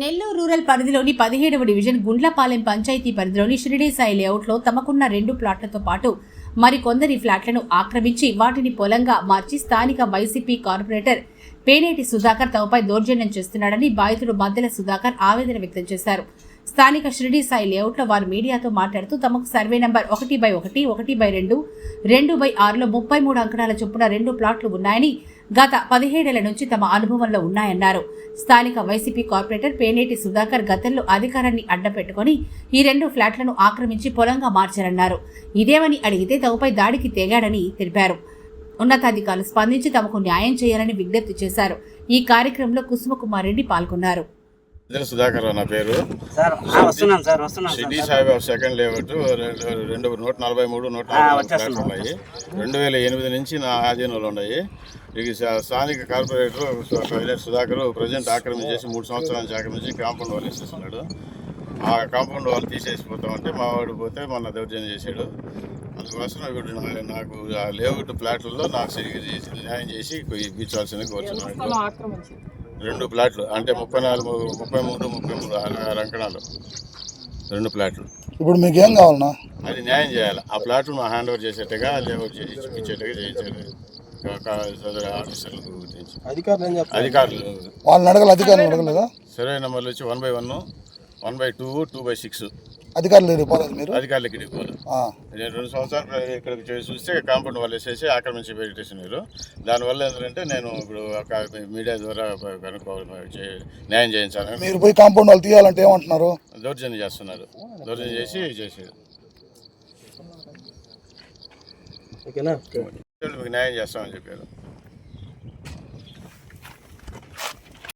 Nellore rural పరిధిలోని పదిహేడవ division Gundlapalem panchayat పరిధిలోని షిరిడీ సాయి లేఅవుట్లో తమకున్న రెండు ప్లాట్లతో పాటు మరికొందరి ఫ్లాట్లను ఆక్రమించి వాటిని పొలంగా మార్చి స్థానిక వైసీపీ కార్పొరేటర్ పేనేటి సుధాకర్ తమపై దౌర్జన్యం చేస్తున్నాడని బాధితుడు మద్దెల సుధాకర్ ఆవేదన వ్యక్తం చేశారు. స్థానిక షిరిడి సాయి లేఅవుట్లో వారు మీడియాతో మాట్లాడుతూ తమకు సర్వే నెంబర్ ఒకటి బై ఒకటి ఒకటి బై రెండు రెండు బై ఆరులో ముప్పై మూడు అంకణాల చొప్పున రెండు ప్లాట్లు ఉన్నాయని గత పదిహేడేళ్ళ నుంచి తమ అనుభవంలో ఉన్నాయన్నారు. స్థానిక వైసీపీ కార్పొరేటర్ పేనేటి సుధాకర్ గతంలో అధికారాన్ని అడ్డపెట్టుకుని ఈ రెండు ఫ్లాట్లను ఆక్రమించి పొలంగా మార్చారన్నారు. ఇదేమని అడిగితే తమపై దాడికి తెగాడని తెలిపారు. ఉన్నతాధికారులు స్పందించి తమకు న్యాయం చేయాలని విజ్ఞప్తి చేశారు. ఈ కార్యక్రమంలో కుసుమకుమార్ రెడ్డి పాల్గొన్నారు. ఇద్దరు సుధాకర్ నా పేరు. సార్ ఆ, వస్తున్నాం సార్ వస్తున్నాం సిటీ సాయిబాబు సెకండ్ లేఅవుట్ రెండు- రెండు నూట నలభై మూడు నూట ఆ, నలభై ఉన్నాయి. రెండు వేల ఎనిమిది నుంచి నా ఆధీనంలో ఉన్నాయి. స- స్థానిక కార్పొరేటర్ పైలట్ సుధాకర్ ప్రజెంట్ ఆక్రమించేసి మూడు సంవత్సరాల నుంచి ఆక్రమించి కాంపౌండ్ వాళ్ళు ఇస్తున్నాడు ఆ కాంపౌండ్ వాళ్ళు తీసేసిపోతామంటే మా వాడు పోతే మొన్న దౌర్జన్యం చేశాడు. అందుకోసం ఇప్పుడు నాకు ఆ లేఅవుట్ ఫ్లాట్లలో నాకు సరిగ్గా చేసి న్యాయం చేసి ఇప్పించాల్సింది కోరుతున్నాను రెండు ప్లాట్లు అంటే ముప్పై నాలుగు ముప్పై మూడు ముప్పై మూడు అంకణాలు. రెండు ప్లాట్లు. ఇప్పుడు మీకు ఏం కావాలన్నా? అది న్యాయం చేయాలి. ఆ ప్లాట్లు మా హ్యాండ్ ఓవర్ చేసేట్టుగా లేఅవుట్ చేసి ఇచ్చేట్టుగా చేయించాలి. అధికారులు అధికారులు. వాళ్ళని అడగల అధికారులు అడగలేదా? సర్వే నెంబర్లు వచ్చి one by one one by two two by six. అధికారులు పోలేదు మీరు? అధికారులకి ఆ. నేను రెండు సంవత్సరాలు ఇక్కడికి చేసి చూస్తే కాంపౌండ్ వాళ్ళు వేసేసి ఆక్రమించి పెట్టేసినారు. దానివల్ల ఏంటంటే నేను ఇప్పుడు ఒక మీడియా ద్వారా కనుక్కోవాలి న్యాయం చేయించాలని. మీరు పోయి కాంపౌండ్ వాళ్ళు తీయాలంటే ఏమంటున్నారు? దౌర్జన్యం చేస్తున్నారు. దౌర్జన్యం చేసి చేసేది ఓకేనా? మీకు న్యాయం చేస్తామని చెప్పారు.